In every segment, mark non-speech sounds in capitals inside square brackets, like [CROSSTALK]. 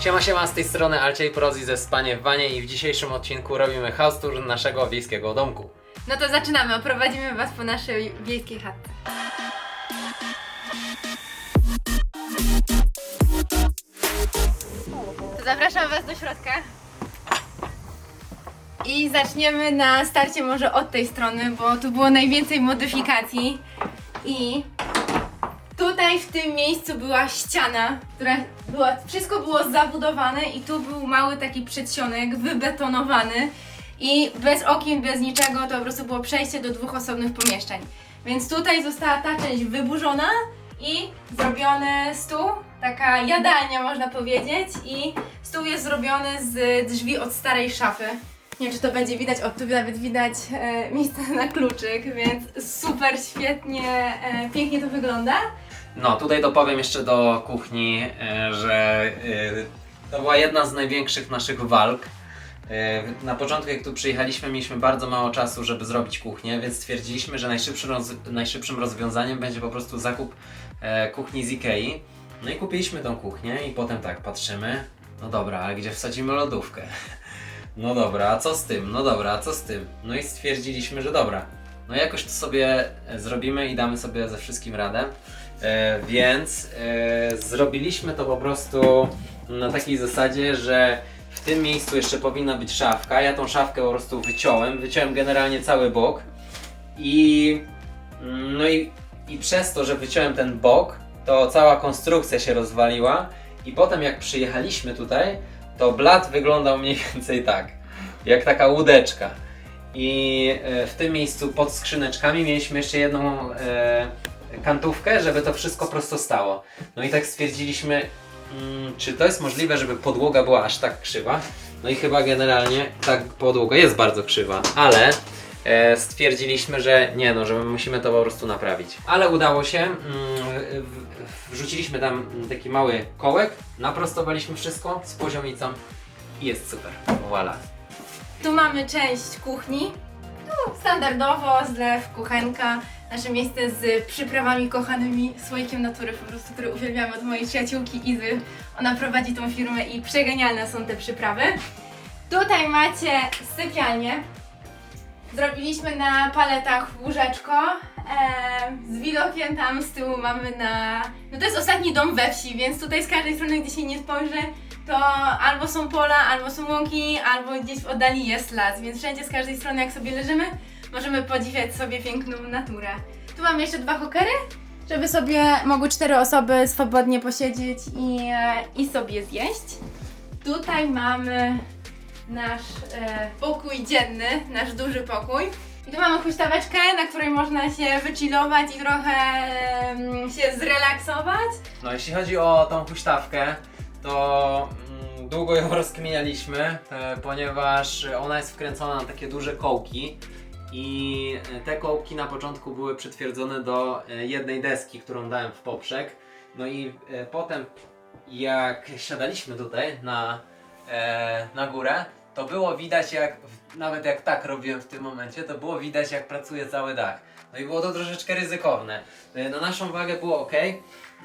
Siema, siema, z tej strony Alciej Prozi ze Spanie w Wanie i w dzisiejszym odcinku robimy house tour naszego wiejskiego domku. No to zaczynamy, oprowadzimy Was po naszej wiejskiej chatce. To zapraszam Was do środka. I zaczniemy na starcie może od tej strony, bo tu było najwięcej modyfikacji. I tutaj w tym miejscu była ściana, która była, wszystko było zabudowane i tu był mały taki przedsionek wybetonowany i bez okien, bez niczego to po prostu było przejście do dwóch osobnych pomieszczeń. Więc tutaj została ta część wyburzona i zrobiony stół, taka jadalnia można powiedzieć i stół jest zrobiony z drzwi od starej szafy. Nie wiem, czy to będzie widać, o tu nawet widać e, miejsce na kluczyk, więc super, świetnie, e, pięknie to wygląda. No, tutaj dopowiem jeszcze do kuchni, e, że e, to była jedna z największych naszych walk. E, Na początku, jak tu przyjechaliśmy, mieliśmy bardzo mało czasu, żeby zrobić kuchnię, więc stwierdziliśmy, że najszybszym, roz, najszybszym rozwiązaniem będzie po prostu zakup kuchni z Ikei. No i kupiliśmy tą kuchnię i potem tak patrzymy, no dobra, ale gdzie wsadzimy lodówkę? [LAUGHS] No dobra, a co z tym? No dobra, a co z tym? No i stwierdziliśmy, że dobra, no jakoś to sobie zrobimy i damy sobie ze wszystkim radę. E, więc e, zrobiliśmy to po prostu na takiej zasadzie, że w tym miejscu jeszcze powinna być szafka. Ja tą szafkę po prostu wyciąłem, wyciąłem generalnie cały bok i no i, i przez to, że wyciąłem ten bok, to cała konstrukcja się rozwaliła i potem jak przyjechaliśmy tutaj, to blat wyglądał mniej [LAUGHS] więcej tak, jak taka łódeczka. I e, w tym miejscu pod skrzyneczkami mieliśmy jeszcze jedną e, kantówkę, żeby to wszystko prosto stało. No i tak stwierdziliśmy, mm, czy to jest możliwe, żeby podłoga była aż tak krzywa. No i chyba generalnie tak podłoga jest bardzo krzywa, ale e, stwierdziliśmy, że nie no, że my musimy to po prostu naprawić. Ale udało się, mm, w- wrzuciliśmy tam taki mały kołek, naprostowaliśmy wszystko z poziomicą i jest super. Voila. Tu mamy część kuchni. Tu standardowo zlew, kuchenka. Nasze miejsce z przyprawami kochanymi, słoikiem natury po prostu, który uwielbiamy od mojej przyjaciółki Izy. Ona prowadzi tą firmę i przegenialne są te przyprawy. Tutaj macie sypialnię. Zrobiliśmy na paletach łóżeczko. z widokiem tam z tyłu mamy na... No to jest ostatni dom we wsi, więc tutaj z każdej strony, gdzie się nie spojrzy, to albo są pola, albo są łąki, albo gdzieś w oddali jest las, więc wszędzie z każdej strony jak sobie leżymy, możemy podziwiać sobie piękną naturę. Tu mamy jeszcze dwa hokery, żeby sobie mogły cztery osoby swobodnie posiedzieć i, e, i sobie zjeść. Tutaj mamy nasz e, pokój dzienny, nasz duży pokój. I tu mamy huśtaweczkę, na której można się wychillować i trochę em, się zrelaksować. No jeśli chodzi o tą huśtawkę, to mm, długo ją [LAUGHS] rozkminialiśmy, e, ponieważ ona jest wkręcona na takie duże kołki i te kołki na początku były przytwierdzone do e, jednej deski, którą dałem w poprzek. No i e, potem jak siadaliśmy tutaj na, na górę, to było widać jak, nawet jak tak robiłem w tym momencie, to było widać jak pracuje cały dach. No i było to troszeczkę ryzykowne. E, Na naszą wagę było ok,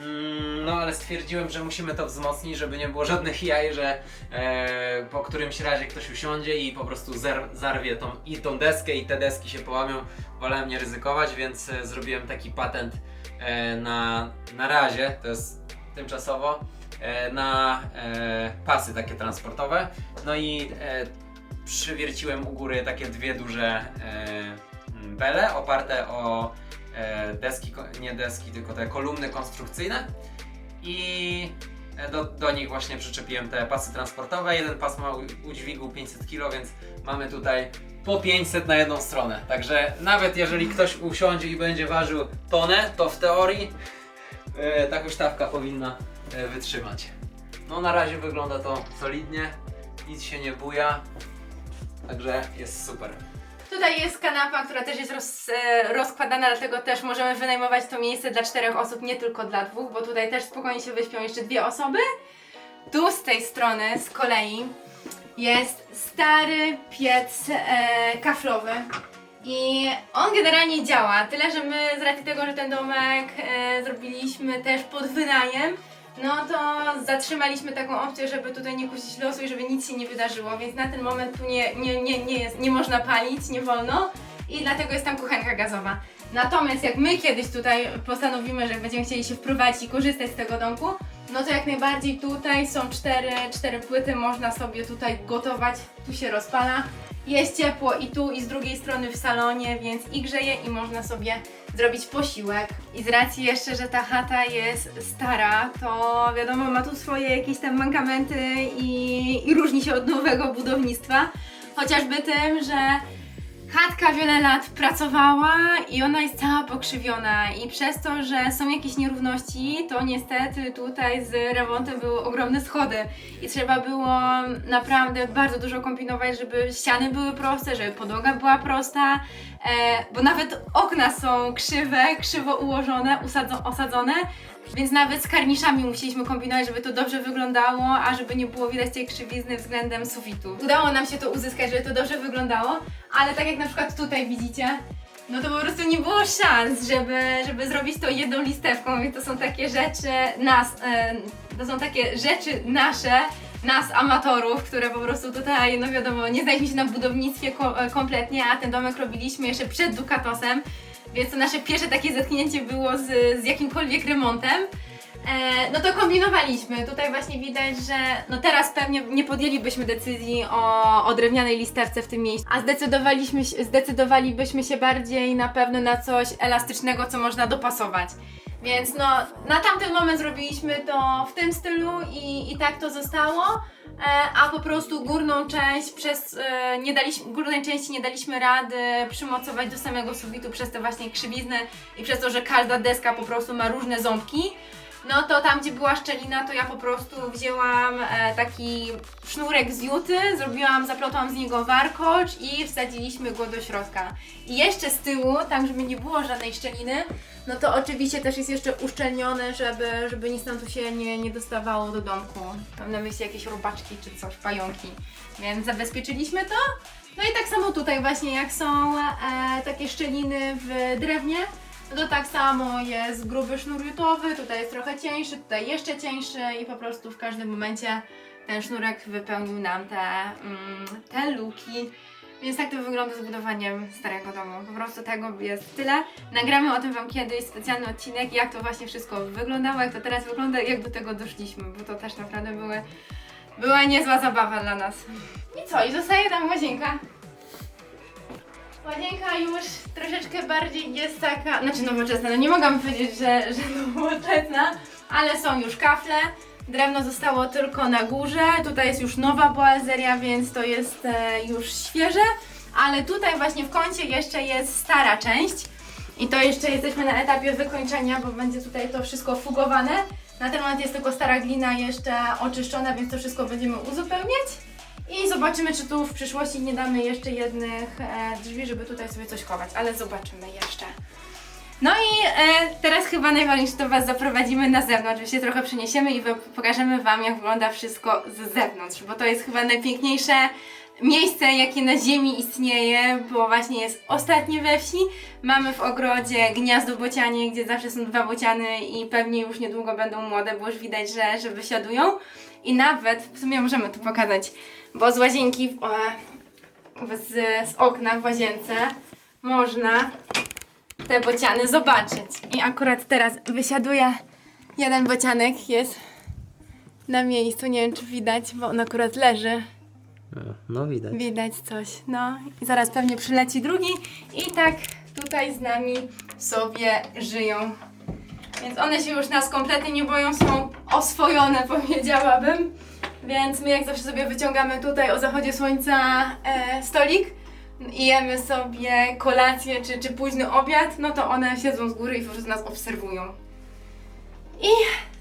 Mm, No ale stwierdziłem, że musimy to wzmocnić, żeby nie było żadnych [LAUGHS] jaj, że e, po którymś razie ktoś usiądzie i po prostu zer, zarwie tą, i tą deskę i te deski się połamią. Wolałem nie ryzykować, więc e, zrobiłem taki patent e, na, na razie, to jest tymczasowo, na e, pasy takie transportowe. No i e, przywierciłem u góry takie dwie duże e, bele oparte o e, deski, nie deski, tylko te kolumny konstrukcyjne i e, do, do nich właśnie przyczepiłem te pasy transportowe. Jeden pas ma udźwigu 500 kg, więc mamy tutaj po 500 na jedną stronę. Także nawet jeżeli ktoś usiądzie i będzie ważył tonę, to w teorii e, ta powinna e, wytrzymać. No na razie wygląda to solidnie, nic się nie buja, także jest super. Tutaj jest kanapa, która też jest roz, e, rozkładana, dlatego też możemy wynajmować to miejsce dla czterech osób, nie tylko dla dwóch, bo tutaj też spokojnie się wyśpią jeszcze dwie osoby. Tu z tej strony z kolei jest stary piec e, kaflowy. I on generalnie działa, tyle że my z racji tego, że ten domek e, zrobiliśmy też pod wynajem, no to zatrzymaliśmy taką opcję, żeby tutaj nie kusić losu i żeby nic się nie wydarzyło, więc na ten moment tu nie, nie, nie, nie, jest, nie można palić, nie wolno i dlatego jest tam kuchenka gazowa. Natomiast jak my kiedyś tutaj postanowimy, że będziemy chcieli się wprowadzić i korzystać z tego domku, no to jak najbardziej tutaj są cztery, cztery płyty, można sobie tutaj gotować, tu się rozpala. Jest ciepło i tu, i z drugiej strony w salonie, więc i grzeje, i można sobie zrobić posiłek. I z racji jeszcze, że ta chata jest stara, to wiadomo, ma tu swoje jakieś tam mankamenty i, i różni się od nowego budownictwa. Chociażby tym, że chatka wiele lat pracowała i ona jest cała pokrzywiona. I przez to, że są jakieś nierówności, to niestety tutaj z remontem były ogromne schody. I trzeba było naprawdę bardzo dużo kombinować, żeby ściany były proste, żeby podłoga była prosta, e, bo nawet okna są krzywe, krzywo ułożone, osadzone, więc nawet z karniszami musieliśmy kombinować, żeby to dobrze wyglądało, a żeby nie było widać tej krzywizny względem sufitu. Udało nam się to uzyskać, żeby to dobrze wyglądało, ale tak jak na przykład tutaj widzicie, no to po prostu nie było szans, żeby, żeby zrobić to jedną listewką, więc to są takie rzeczy nas, e, to są takie rzeczy nasze, nas amatorów, które po prostu tutaj, no wiadomo, nie znaliśmy się na budownictwie e, kompletnie, a ten domek robiliśmy jeszcze przed Dukatosem, więc to nasze pierwsze takie zetknięcie było z, z jakimkolwiek remontem. E, no to kombinowaliśmy. Tutaj właśnie widać, że no teraz pewnie nie podjęlibyśmy decyzji o, o drewnianej listewce w tym miejscu, a zdecydowaliśmy, zdecydowalibyśmy się bardziej na pewno na coś elastycznego, co można dopasować. Więc no, na tamten moment zrobiliśmy to w tym stylu i, i tak to zostało. E, a po prostu górną część przez e, nie daliśmy, górnej części nie daliśmy rady przymocować do samego sufitu przez te właśnie krzywiznę i przez to, że każda deska po prostu ma różne ząbki. No to tam, gdzie była szczelina, to ja po prostu wzięłam e, taki sznurek z juty, zrobiłam, zaplotłam z niego warkocz i wsadziliśmy go do środka. I jeszcze z tyłu, tam żeby nie było żadnej szczeliny, no to oczywiście też jest jeszcze uszczelnione, żeby, żeby nic nam tu się nie, nie dostawało do domku. Mam na myśli jakieś robaczki czy coś, pająki. Więc zabezpieczyliśmy to. No i tak samo tutaj właśnie, jak są e, takie szczeliny w drewnie, to tak samo jest gruby sznur jutowy, tutaj jest trochę cieńszy, tutaj jeszcze cieńszy i po prostu w każdym momencie ten sznurek wypełnił nam te, mm, te luki. Więc tak to wygląda z budowaniem starego domu. Po prostu tego jest tyle. Nagramy o tym Wam kiedyś specjalny odcinek, jak to właśnie wszystko wyglądało, jak to teraz wygląda jak do tego doszliśmy, bo to też naprawdę były, była niezła zabawa dla nas. I co? I zostaje tam łazienka. Łazienka już troszeczkę bardziej jest taka, znaczy nowoczesna, no nie mogłam powiedzieć, że, że [LAUGHS] nowoczesna, ale są już kafle. Drewno zostało tylko na górze, tutaj jest już nowa boazeria, więc to jest e, już świeże, ale tutaj właśnie w kącie jeszcze jest stara część i to jeszcze jesteśmy na etapie wykończenia, bo będzie tutaj to wszystko fugowane. Na ten moment jest tylko stara glina jeszcze oczyszczona, więc to wszystko będziemy uzupełniać. I zobaczymy, czy tu w przyszłości nie damy jeszcze jednych e, drzwi, żeby tutaj sobie coś chować, ale zobaczymy jeszcze. No i e, teraz chyba najważniejsze to Was zaprowadzimy na zewnątrz, że się trochę przeniesiemy i pokażemy Wam, jak wygląda wszystko z zewnątrz, bo to jest chyba najpiękniejsze miejsce, jakie na ziemi istnieje, bo właśnie jest ostatnie we wsi. Mamy w ogrodzie gniazdo bocianie, gdzie zawsze są dwa bociany i pewnie już niedługo będą młode, bo już widać, że, że wysiadują. I nawet, w sumie możemy tu pokazać, bo z łazienki, e, z, z okna w łazience można te bociany zobaczyć. I akurat teraz wysiaduje jeden bocianek, jest na miejscu, nie wiem czy widać, bo on akurat leży. No widać. Widać coś, no i zaraz pewnie przyleci drugi i tak tutaj z nami sobie żyją. Więc one się już nas kompletnie nie boją, są oswojone [LAUGHS] powiedziałabym. Więc my jak zawsze sobie wyciągamy tutaj o zachodzie słońca e, stolik i jemy sobie kolację czy, czy późny obiad, no to one siedzą z góry i po prostu nas obserwują. I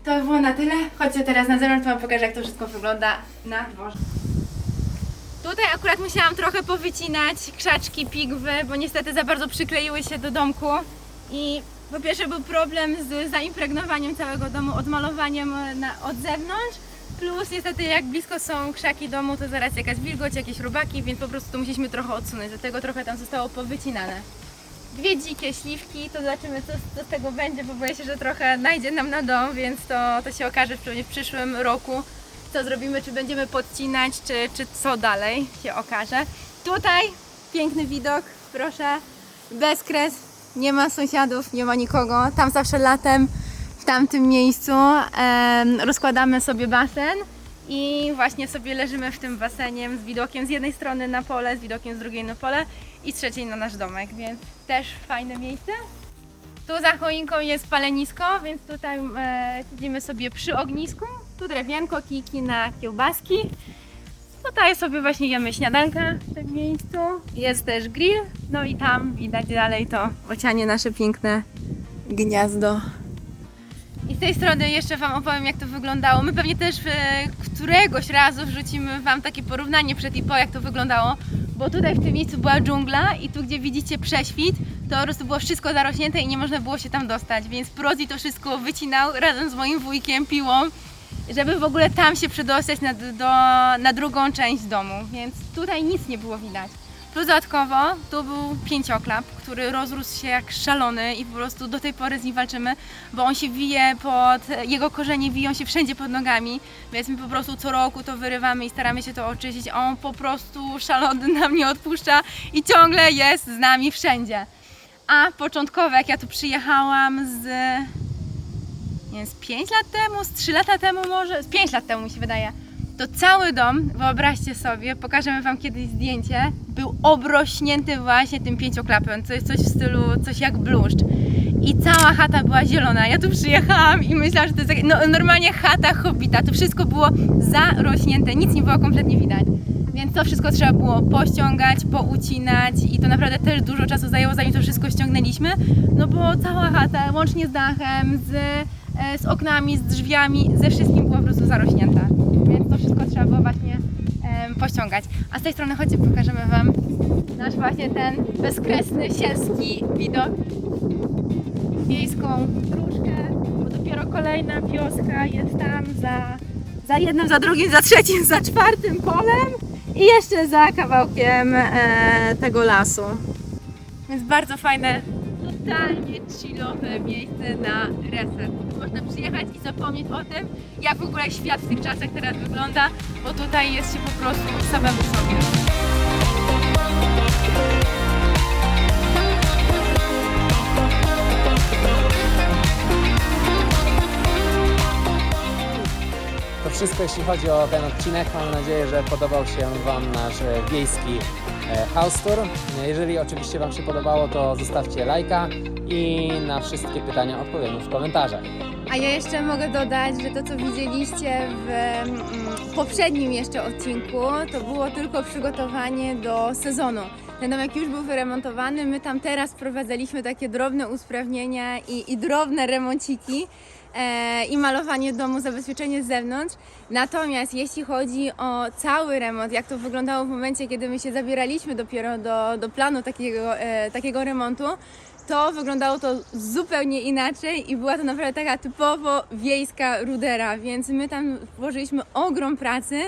to by było na tyle. Chodźcie teraz na zewnątrz, to wam pokażę jak to wszystko wygląda na dworze. Tutaj akurat musiałam trochę powycinać krzaczki, pigwy, bo niestety za bardzo przykleiły się do domku. I po pierwsze był problem z zaimpregnowaniem całego domu, odmalowaniem na, od zewnątrz. Plus niestety jak blisko są krzaki domu, to zaraz jakaś wilgoć, jakieś robaki, więc po prostu to musieliśmy trochę odsunąć. Dlatego trochę tam zostało powycinane. dwie dzikie śliwki, to zobaczymy co, co z tego będzie, bo boję się, że trochę najdzie nam na dom, więc to, to się okaże w przyszłym roku, co zrobimy, czy będziemy podcinać, czy, czy co dalej się okaże. Tutaj piękny widok, proszę, bez kres, nie ma sąsiadów, nie ma nikogo, tam zawsze latem, w tamtym miejscu rozkładamy sobie basen i właśnie sobie leżymy w tym baseniem z widokiem z jednej strony na pole, z widokiem z drugiej na pole i z trzeciej na nasz domek, więc też fajne miejsce. Tu za choinką jest palenisko, więc tutaj siedzimy sobie przy ognisku. Tu drewienko, kijki na kiełbaski. Tutaj sobie właśnie jemy śniadankę w tym miejscu. Jest też grill, no i tam widać dalej to bocianie nasze piękne gniazdo. I z tej strony jeszcze Wam opowiem, jak to wyglądało. My pewnie też e, któregoś razu wrzucimy Wam takie porównanie przed i po, jak to wyglądało, bo tutaj w tym miejscu była dżungla i tu, gdzie widzicie prześwit, to po prostu było wszystko zarośnięte i nie można było się tam dostać, więc Prozi to wszystko wycinał razem z moim wujkiem, piłą, żeby w ogóle tam się przedostać na, do, na drugą część domu, więc tutaj nic nie było widać. Dodatkowo tu był pięcioklap, który rozrósł się jak szalony i po prostu do tej pory z nim walczymy, bo on się wije pod, jego korzenie wiją się wszędzie pod nogami, więc my po prostu co roku to wyrywamy i staramy się to oczyścić, on po prostu szalony [LAUGHS] nam nie odpuszcza i ciągle jest z nami wszędzie. A początkowo jak ja tu przyjechałam z nie wiem, z 5 lat temu, z 3 lata temu może, z 5 lat temu mi się wydaje, to cały dom, wyobraźcie sobie, pokażemy Wam kiedyś zdjęcie, był obrośnięty właśnie tym pięcioklapem, jest coś w stylu, coś jak bluszcz. I cała chata była zielona. Ja tu przyjechałam i myślałam, że to jest no, normalnie chata hobbita. To wszystko było zarośnięte, nic nie było kompletnie widać. Więc to wszystko trzeba było pościągać, poucinać i to naprawdę też dużo czasu zajęło, zanim to wszystko ściągnęliśmy. No bo cała chata, łącznie z dachem, z, e, z oknami, z drzwiami, ze wszystkim była po prostu zarośnięta. Trzeba było właśnie pościągać. A z tej strony chodźcie, pokażemy Wam nasz właśnie ten bezkresny, sielski widok. Wiejską dróżkę, bo dopiero kolejna wioska jest tam za, za jednym, za drugim, za trzecim, za czwartym polem i jeszcze za kawałkiem e, tego lasu. Więc bardzo fajne, totalnie chillowe miejsce na reset. Można przyjechać i zapomnieć o tym, jak w ogóle świat w tych czasach teraz wygląda, bo tutaj jest się po prostu samemu sobie. To wszystko jeśli chodzi o ten odcinek. Mam nadzieję, że podobał się Wam nasz wiejski house tour. Jeżeli oczywiście Wam się podobało, to zostawcie lajka i na wszystkie pytania odpowiemy w komentarzach. A ja jeszcze mogę dodać, że to co widzieliście w mm, poprzednim jeszcze odcinku, to było tylko przygotowanie do sezonu. Ten domek już był wyremontowany, my tam teraz wprowadzaliśmy takie drobne usprawnienia i, i drobne remonciki e, i malowanie domu, zabezpieczenie z zewnątrz. Natomiast jeśli chodzi o cały remont, jak to wyglądało w momencie, kiedy my się zabieraliśmy dopiero do, do planu takiego, e, takiego remontu, to wyglądało to zupełnie inaczej i była to naprawdę taka typowo wiejska rudera, więc my tam włożyliśmy ogrom pracy,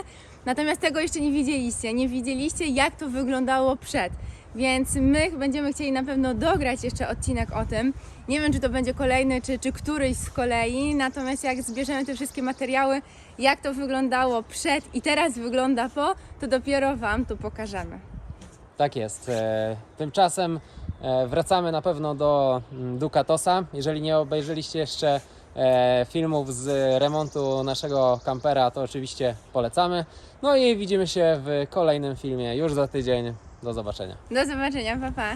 natomiast tego jeszcze nie widzieliście. Nie widzieliście, jak to wyglądało przed. Więc my będziemy chcieli na pewno dograć jeszcze odcinek o tym. Nie wiem, czy to będzie kolejny, czy, czy któryś z kolei, natomiast jak zbierzemy te wszystkie materiały, jak to wyglądało przed i teraz wygląda po, to dopiero Wam tu pokażemy. Tak jest. E, Tymczasem e, wracamy na pewno do mm, Ducatosa. Jeżeli nie obejrzeliście jeszcze e, filmów z remontu naszego kampera, to oczywiście polecamy. No i widzimy się w kolejnym filmie już za tydzień. Do zobaczenia. Do zobaczenia, papa.